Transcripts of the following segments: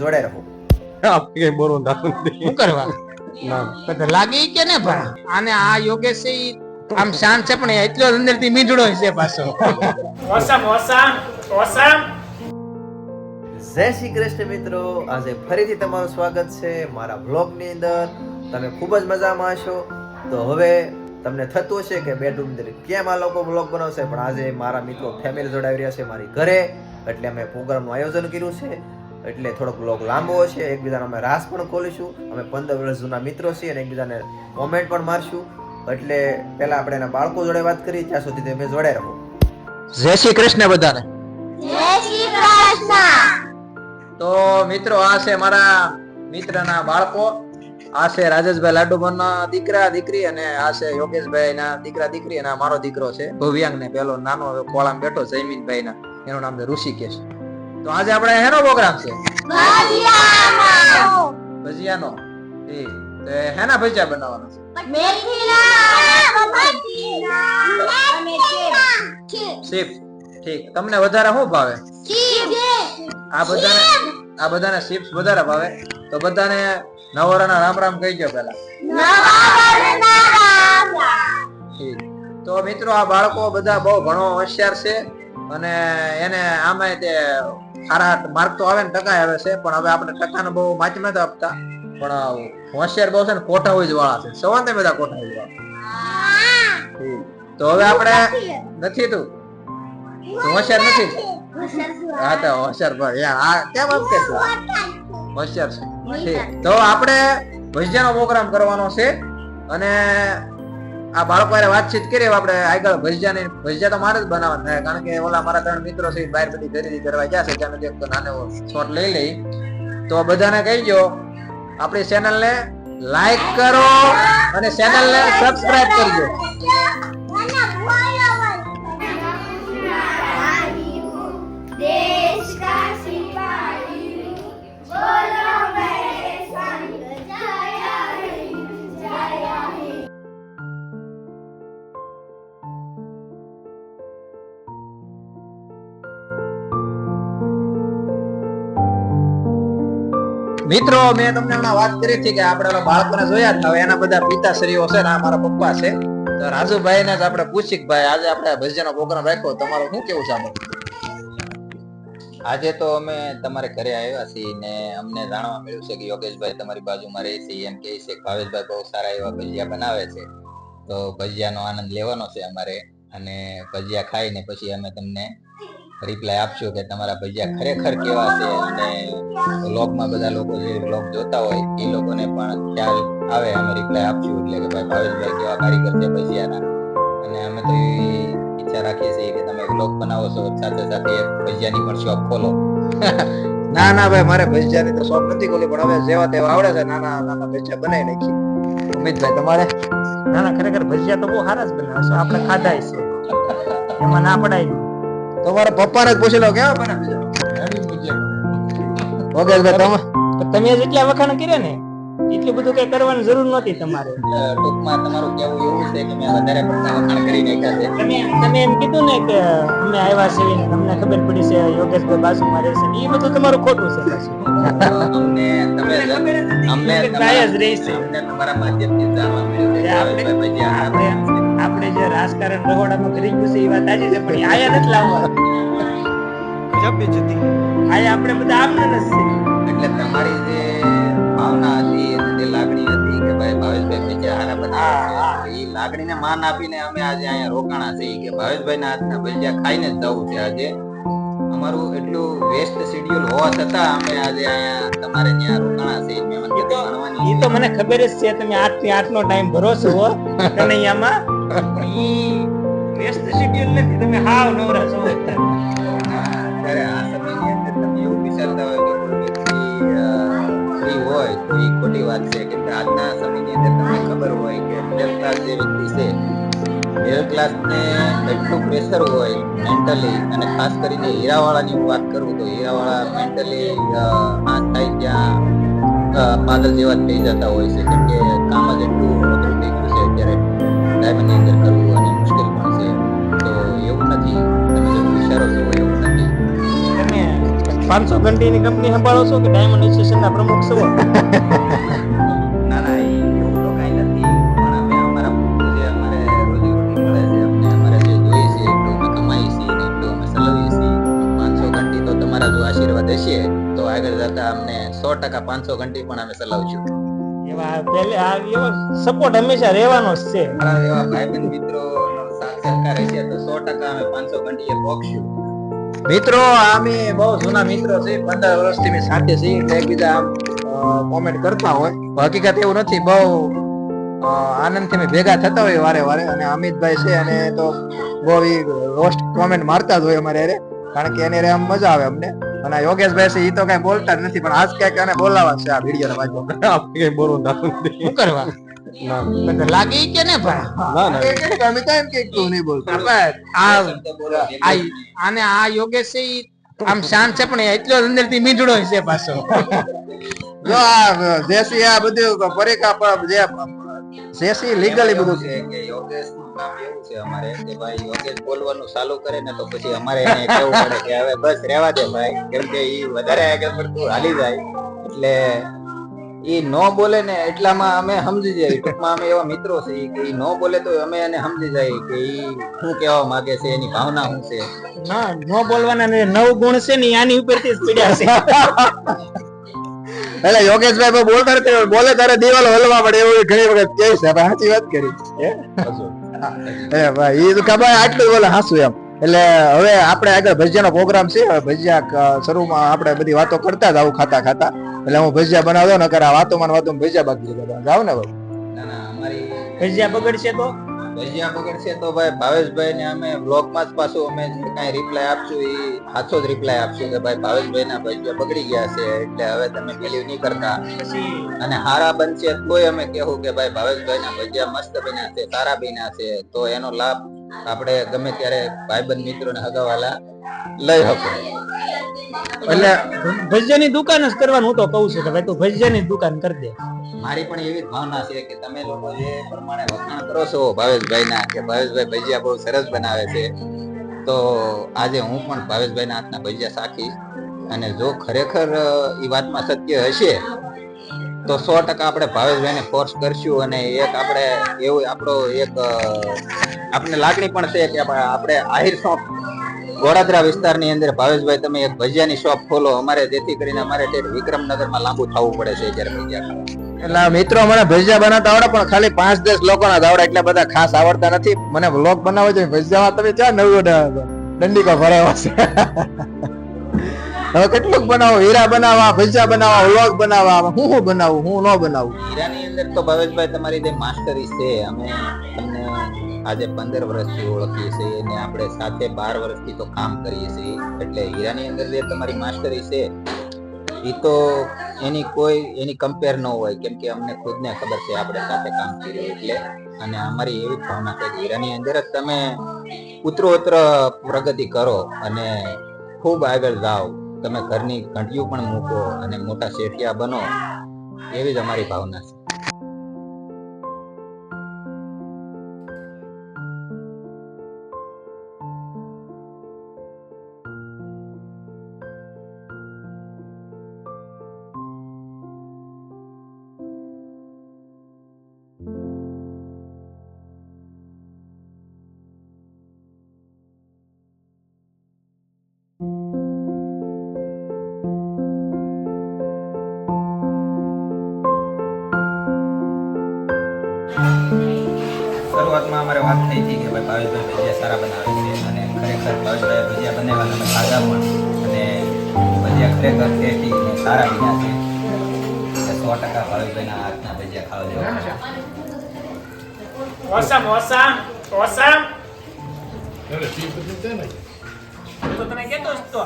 જોડે રહો. આપણે કઈ બોલવું શું કરવા? ના તો લાગી કે ને પણ. આને આ યોગેશ આમ શાંત છે પણ એટલો અંદરથી મીઠડો છે પાછો. ઓસમ ઓસમ ઓસમ. જય શ્રી કૃષ્ણ મિત્રો. આજે ફરીથી તમારું સ્વાગત છે મારા બ્લોગની અંદર. તમે ખૂબ જ મજામાં હશો. તો હવે તમને થતું હશે કે બેડરૂમ અંદર કેમ આ લોકો બ્લોગ બનાવશે પણ આજે મારા મિત્રો ફેમિલી જોડાવી રહ્યા છે મારી ઘરે. એટલે અમે પ્રોગ્રામનું આયોજન કર્યું છે. એટલે થોડોક બ્લોગ લાંબો હશે એકબીજાનો અમે રાસ પણ ખોલીશું. અમે પંદર વર્ષ જૂના મિત્રો છીએ અને એકબીજાને કોમેન્ટ પણ મારશું. એટલે પહેલા આપણે એના બાળકો જોડે વાત કરી ત્યાં સુધી તમે જોડે રહો. જય શ્રી કૃષ્ણ બધાને. તો મિત્રો આ છે મારા મિત્રના બાળકો. આ છે રાજેશભાઈ લાડુબરના દીકરા દીકરી અને આ છે યોગેશભાઈ ના દીકરા દીકરી અને મારો દીકરો છે ભવ્યાંગ ને પેલો નાનો હવે કોળામાં બેઠો જયમીનભાઈ ના એનું નામ છે ઋષિકેશ. તો આજે આપણે હેનો પ્રોગ્રામ છે? ભજીયાનો. ઠીક. તો હેના ભજીયા બનાવવાના છે? શીપ. ઠીક. તમને વધારે શું ભાવે? આ બધાને આ બધાને ચિપ્સ વધારે ભાવે? તો બધાને નવરાના રામ રામ કહી ગયો પેલા ઠીક. તો મિત્રો આ બાળકો બધા બહુ ઘણો હોશિયાર છે. અને એને આમાં તે સારા માર્ક તો આવે ને ટકા આવે છે પણ હવે આપણે ટકાનો બહુ માચ નથી આપતા. પણ હોશિયાર બહુ છે ને કોઠા હોય વાળા છે. સવાન બધા કોઠા હોય વાળા. તો હવે આપણે નથી તું. હોશિયાર નથી? હા તો હોશિયાર ભાઈ. આ કેમ આમ કે તું? હોશિયાર છે. તો આપણે ભજીયાનો પ્રોગ્રામ કરવાનો છે. અને આ બાળકો એ વાતચીત કરી આપણે આગળ ભજીયા ને ભજીયા તો મારે જ બનાવવાના થાય કારણ કે ઓલા મારા ત્રણ મિત્રો છે બહાર બધી ખરીદી કરવા ગયા છે, ત્યાં એક નાનો શોટ લઈ લઈ. તો બધાને કહીજો આપણી ચેનલ ને લાઈક કરો અને ચેનલ ને સબસ્ક્રાઇબ કરજો. મિત્રો, મેં તમને હમણાં વાત કરી હતી કે આપણે બાળકોને જોયા હવે એના બધા પિતાશ્રીઓ છે ને મારા પપ્પા છે. તો રાજુભાઈ ને આપણે પૂછી કે ભાઈ, આજે આપણે ભજીયાનો પ્રોગ્રામ રાખ્યો, તમારું શું કેવું છે આજે તો અમે તમારે ઘરે આવ્યા છીએ ને અમને જાણવા મળ્યું છે કે યોગેશભાઈ તમારી બાજુમાં રહે છે, એમ કહે છે કે ભાવેશભાઈ બહુ સારા એવા ભજીયા બનાવે છે. તો ભજીયાનો આનંદ લેવાનો છે અમારે અને ભજીયા ખાઈને પછી અમે તમને રિપ્લાય આપશો કે તમારા ભજીયા ખરેખર કેવા છે અને વ્લોગમાં બધા લોકો જે વ્લોગ જોતા હોય એ લોકોને પણ ખ્યાલ આવે. અમે રિપ્લાય આપશું એટલે કે ભાઈ ભાવેશભાઈ કેવા કારીગર છે ભજીયાના. અને અમે તો એવી ઈચ્છા રાખીએ છીએ કે તમે વ્લોગ બનાવો છો સાથે સાથે એક ભજીયાની પણ શોપ ખોલો. ના ના ભાઈ મારે ભજીયાની તો શોપ નથી ખોલી પણ હવે જેવા તેવા આવડે છે નાના નાના ભજીયા બનાવી નાખી ઉમેદભાઈ તમારે? ના ના ખરેખર ભજીયા તો બહુ સારા જ બનાવે છે આપણે ખાધા છે એમાં ના પડાય. તમારા પપ્પાને પૂછી લો કેવા બને ઓકે તમે તમે જેટલા વખાણ કર્યા ને એટલું બધું કઈ કરવાની જરૂર નહોતી તમારે ટૂંકમાં તમારું કેવું એવું છે કે મેં વધારે પડતા વખાણ કરી નાખ્યા છે તમે તમે એમ કીધું ને કે અમે આવ્યા છીએ ને તમને ખબર પડી છે યોગેશભાઈ બાજુમાં રહેશે એ બધું તમારું ખોટું છે અમને તમે અમને કાંઈ જ રહી છે. અમને તમારા માધ્યમથી જાણવા મળ્યું છે આપણે આપણે જે રાજકારણ રહોડામાં કરી ગયું છે એ વાત આજે છે પણ આયા નથી લાવવા આયા આપણે બધા આમને નથી એટલે તમારી જે ભાવના હતી અને જે લાગણી હતી કે ભાઈ ભાવેશભાઈ ભજીયા હારા બનાવે છે એ લાગણીને માન આપીને અમે આજે અહીંયા રોકાણા છીએ કે ભાવેશભાઈના હાથના ભજીયા ખાઈને જ જવું છે આજે. અમારું એટલું વેસ્ટ શેડ્યુલ હોવા છતાં અમે આજે અહીંયા તમારે ત્યાં રોકાણા છે એ તો મને ખબર જ છે તમે આઠથી આઠ નો ટાઈમ ભરો છો હો કનૈયામાં વેસ્ટ શેડ્યુલ નથી. તમે હાવ નવરા છો. મિડલ એટલું પ્રેશર હોય મેન્ટલી અને ખાસ કરીને હીરાવાળાની હું વાત કરું તો હીરાવાળા મેન્ટલી આ થાય ત્યાં પાગલ જેવા થઈ જતા હોય છે. કેમ કે કામ જ એટલું વધુ થઈ ગયું છે અત્યારે. ડાયમંડની અંદર કરવું અને મુશ્કેલ પણ છે. તો એવું નથી. તમે જેવું વિચારો છો એવું નથી. તમે પાંચસો ઘંટીની કંપની સંભાળો છો કે ડાયમંડ એસોસિએશનના પ્રમુખ છો? ટકા પાંચસો ઘંટી પણ અમે ચલાવશું. એવા પહેલે આ એવો સપોર્ટ હંમેશા રહેવાનો જ છે. મારા એવા ભાઈબંધ મિત્રો સહકાર હશે તો સો ટકા અમે પાંચસો ઘંટીએ પહોંચશું મિત્રો અમે બહુ જૂના મિત્રો છે પંદર વર્ષથી અમે સાથે છીએ એટલે એકબીજા કોમેન્ટ કરતા હોય. હકીકત એવું નથી બહુ આનંદથી અમે ભેગા થતા હોય વારે વારે અને અમિતભાઈ છે અને તો બહુ રોસ્ટ કોમેન્ટ મારતા જ હોય અમારે કારણ કે એને આમ મજા આવે અમને. અને આ યોગેશભાઈ છે એ તો કઈ બોલતા જ નથી પણ આજ ક્યાંક એને બોલાવા છે આ વીડિયો વાંચો આપણે કઈ બોલવું નથી. શું કરવા? લાગી કે ને ભાઈ. ના ના. અમે તો એમ કે તું નહીં બોલતો. આપણે આ આ આને આ યોગેશ આમ શાંત છે પણ એટલો અંદરથી મીઠડો છે પાછો. જો આ જેસી આ બધું પરેકા પર જે જેસી લીગલી બધું છે. કે યોગેશનું કામ એવું છે. અમારે કે ભાઈ યોગેશ બોલવાનું ચાલુ કરે ને તો પછી અમારે એને કહેવું પડે કે હવે બસ રહેવા દે ભાઈ. કેમ કે ઈ વધારે આગળ પડતું હાલી જાય. એટલે ઈ નો બોલે ને એટલામાં અમે સમજી જઈએ. ટૂંકમાં અમે એવા મિત્રો છે કે ઈ નો બોલે તો અમે એને સમજી જાય કે ઈ શું કહેવા માંગે છે એની ભાવના શું છે. ના નો બોલવાના નવ ગુણ છે ને આની ઉપરથી જ પીડ્યા છે. એટલે યોગેશભાઈ બહુ બોલતા નથી બોલે તારે દિવાલ હલવા પડે એવું ઘણી વખત કે છે. સાચી વાત કરી. એ ભાઈ એ તો કબાય આટલું બોલે હાસું એમ. એટલે હવે આપણે આગળ ભજીયાનો પ્રોગ્રામ છે. હવે ભજીયા શરૂમાં આપણે બધી વાતો કરતા જ આવું ખાતા ખાતા. એટલે હું ભજીયા બનાવ્યો ને કરા વાતોમાં વાતોમાં ભજીયા બાકી બધા. જાવ ને ભાઈ. ભજીયા બગડશે તો? ભજીયા બગડશે તો ભાઈ ભાવેશભાઈ ને અમે બ્લોગમાં જ પાછું અમે કાંઈ રિપ્લાય આપશું એ સાચો જ રિપ્લાય આપશું કે ભાઈ ભાવેશભાઈ ના ભજીયા બગડી ગયા છે, એટલે હવે તમે બિલીવ નહીં કરતા. અને હારા બનશે તોય અમે કહેવું કે ભાઈ ભાવેશભાઈ ના ભજીયા મસ્ત બન્યા છે, સારા બન્યા છે, તો એનો લાભ આપણે ગમે ત્યારે ભાઈબંધ મિત્રો ને હગાવાલા લઈ શકો એટલે ભજીયાની દુકાન જ કરવાનું હું તો કહું છું કે ભાઈ તું ભજીયાની દુકાન કરી દે. મારી પણ એવી જ ભાવના છે કે તમે લોકો જે પ્રમાણે વખાણ કરો છો ભાવેશભાઈ ના કે ભાવેશભાઈ ભજીયા બહુ સરસ બનાવે છે, તો આજે હું પણ ભાવેશભાઈ ના હાથના ભજીયા સાખીશ અને જો ખરેખર એ વાતમાં સત્ય હશે, તો સો ટકા આપણે ભાવેશભાઈને ફોર્સ કરશું અને એક આપણે એવું આપણો એક આપણને લાગણી પણ છે કે આપણે આહિર શોપ, ગોડાદરા વિસ્તારની અંદર ભાવેશભાઈ તમે એક ભજીયાની શોપ ખોલો, અમારે જેથી કરીને અમારે વિક્રમનગરમાં લાંબુ થવું પડે છે જ્યારે ભજીયા ખાવા. એટલે મિત્રો મને ભજીયા બનાવતા આવડે, પણ ખાલી પાંચ દસ લોકોના જ આવડે, એટલે બધા ખાસ આવડતા નથી. મને વ્લોગ બનાવો છે ભજીયામાં તમે ક્યાં નવું દંડીકો ભરાવા છે. હવે કેટલુંક બનાવો? હીરા બનાવવા ભજીયા બનાવવા વ્લોગ બનાવવા હું હું બનાવું, હું ન બનાવું? હીરાની અંદર તો ભાવેશભાઈ તમારી જે માસ્ટરી છે, અમે તમને આજે પંદર વર્ષથી ઓળખીએ છીએ અને આપણે સાથે બાર વર્ષથી તો કામ કરીએ છીએ. એટલે હીરાની અંદર જે તમારી માસ્ટરી છે એ તો એની કોઈ, એની કમ્પેર ન હોય, કેમ કે અમને ખુદને ખબર છે આપણે સાથે કામ કર્યું એટલે. અને અમારી એવી ભાવના છે હીરાની અંદર જ તમે ઉત્તરોત્તર પ્રગતિ કરો અને ખૂબ આગળ જાઓ. તમે ઘરની ઘંટિયું પણ મૂકો અને મોટા શેઠિયા બનો. એવી જ અમારી ભાવના છે. શરૂઆતમાં અમારે વાત થઈ હતી કે ભાઈ ભાવેશભાઈ ભજીયા સારા બનાવે છે અને ખરેખર ભાવેશભાઈ ભજીયા બનાવ્યા અમે ખાધા પણ અને ભજીયા ખરેખર ટેસ્ટી અને સારા બન્યા છે. એટલે સો ટકા ભાવેશભાઈના હાથના ભજીયા ખાવા જેવા ઓસમ ઓસમ ઓસમ. તો તને કેતો જ તો.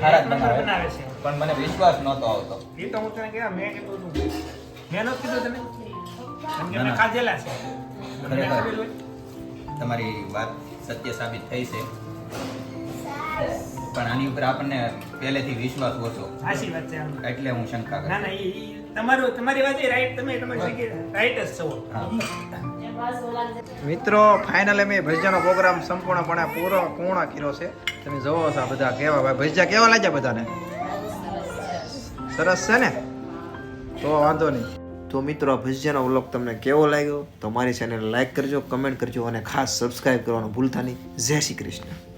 સારા બનાવે છે. પણ મને વિશ્વાસ નહોતો આવતો. એ તો હું તને કહેવા મેં કીધું હતું મેં નહોતું કીધું તને. ખાધેલા છે. ખરેખર. તમારી વાત સત્ય સાબિત થઈ છે. પણ આની ઉપર આપણને પહેલેથી વિશ્વાસ ઓછો. સાચી વાત છે એટલે હું શંકા કરું ના તમારું તમારી વાત રાઈટ તમે તમારી રાઈટ જ છો. હા. મિત્રો ફાઇનલ મેં ભજીયાનો પ્રોગ્રામ સંપૂર્ણપણે પૂરો પૂર્ણ કર્યો છે. તમે જોવો છો બધા કેવા ભાઈ ભજીયા કેવા લાગ્યા બધાને? સરસ છે ને? તો વાંધો નહીં. તો મિત્રો, આ ભજીયાનો વ્લોગ તમને કેવો લાગ્યો? તો મારી ચેનલ લાઈક કરજો કમેન્ટ કરજો અને ખાસ સબસ્ક્રાઈબ કરવાનું ભૂલતા નહીં. જય શ્રી કૃષ્ણ.